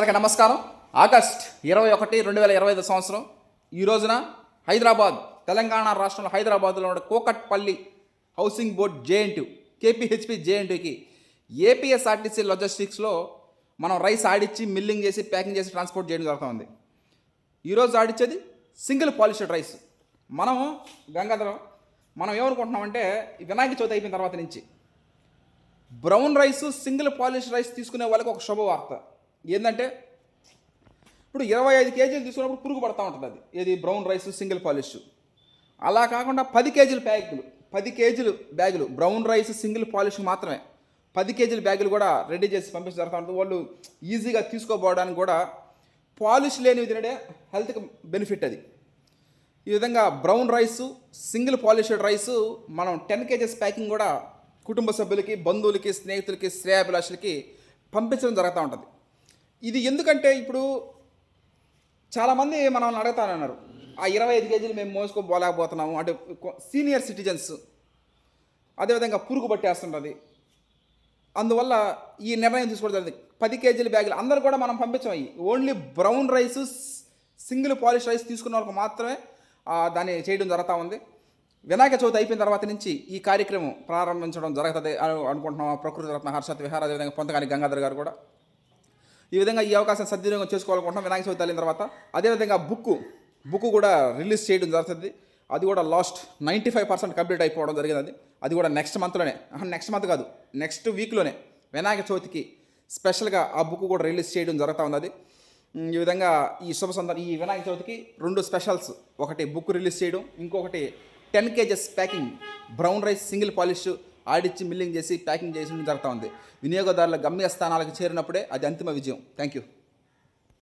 నమస్కారం. ఆగస్ట్ ఇరవై ఒకటి రెండు వేల ఇరవై ఐదు సంవత్సరం. ఈ రోజున హైదరాబాద్ తెలంగాణ రాష్ట్రంలో హైదరాబాద్లో ఉన్న Kukatpally housing board JNT KPHB జేఎన్టీకి APSRTC లాజిస్టిక్స్లో మనం రైస్ ఆడిచ్చి మిల్లింగ్ చేసి ప్యాకింగ్ చేసి ట్రాన్స్పోర్ట్ చేయడం జరుగుతుంది ఈరోజు ఆడిచ్చేది సింగిల్ పాలిష్డ్ రైస్. మనం గంగాధరం మనం ఏమనుకుంటున్నామంటే వినాయక చవితి అయిపోయిన తర్వాత నుంచి brown rice single polish rice తీసుకునే వాళ్ళకి ఒక శుభవార్త. ఏంటంటే ఇప్పుడు ఇరవై ఐదు కేజీలు తీసుకున్నప్పుడు పురుగు పడతా ఉంటుంది అది. ఏది? బ్రౌన్ రైస్ సింగిల్ పాలిష్ అలా కాకుండా పది కేజీల బ్యాగులు పది కేజీలు బ్యాగులు బ్రౌన్ రైస్ సింగిల్ పాలిష్ మాత్రమే. పది కేజీల బ్యాగులు కూడా రెడీ చేసి పంపించి జరుగుతూ ఉంటుంది. వాళ్ళు ఈజీగా తీసుకోపోవడానికి కూడా పాలిష్ లేనివి తినడే హెల్త్కి బెనిఫిట్ అది. ఈ విధంగా brown rice single polished rice మనం టెన్ కేజెస్ ప్యాకింగ్ కూడా కుటుంబ సభ్యులకి బంధువులకి స్నేహితులకి శ్రేయాభిలాషులకి పంపించడం జరుగుతూ ఉంటుంది. ఇది ఎందుకంటే ఇప్పుడు చాలామంది మనల్ని అడుగుతానన్నారు ఆ ఇరవై ఐదు కేజీలు మేము మోసుకోబోలేకపోతున్నాము అంటే సీనియర్ సిటిజన్స్ అదేవిధంగా పురుగు పట్టేస్తుంటుంది. అందువల్ల ఈ నిర్ణయం తీసుకోవడం జరిగింది. పది కేజీల బ్యాగులు అందరూ కూడా మనం పంపించాం. Only brown rice single polish rice తీసుకున్న వాళ్ళకి మాత్రమే దాన్ని చేయడం జరుగుతూ ఉంది. వినాయక చవితి అయిపోయిన తర్వాత నుంచి ఈ కార్యక్రమం ప్రారంభించడం జరుగుతుంది అనుకుంటున్నాం. ప్రకృతి రత్న హర్షత్ విహార్ అదేవిధంగా పొంతగాని గంగాధర్ గారు కూడా. ఈ విధంగా ఈ అవకాశం సద్వినియోగం చేసుకోవాలనుకుంటున్నాం. వినాయక చవితి వెళ్ళిన తర్వాత అదేవిధంగా బుక్ బుక్ కూడా రిలీజ్ చేయడం జరుగుతుంది. అది కూడా last ninety five percent complete అయిపోవడం జరిగింది అది కూడా నెక్స్ట్ మంత్లోనే. నెక్స్ట్ మంత్ కాదు. నెక్స్ట్ వీక్లోనే వినాయక చవితికి స్పెషల్గా ఆ బుక్ కూడా రిలీజ్ చేయడం జరుగుతూ ఉంది ఈ విధంగా ఈ శుభ సందర్భం ఈ వినాయక చవితికి రెండు స్పెషల్స్. ఒకటి బుక్ రిలీజ్ చేయడం ఇంకొకటి ten KGs packing. Brown rice single polish ఆడిచ్చి milling చేసి ప్యాకింగ్ చేసి జరుగుతూ ఉంది. వినియోగదారుల గమ్యస్థానాలకు చేరినప్పుడే అది అంతిమ విజయం. Thank you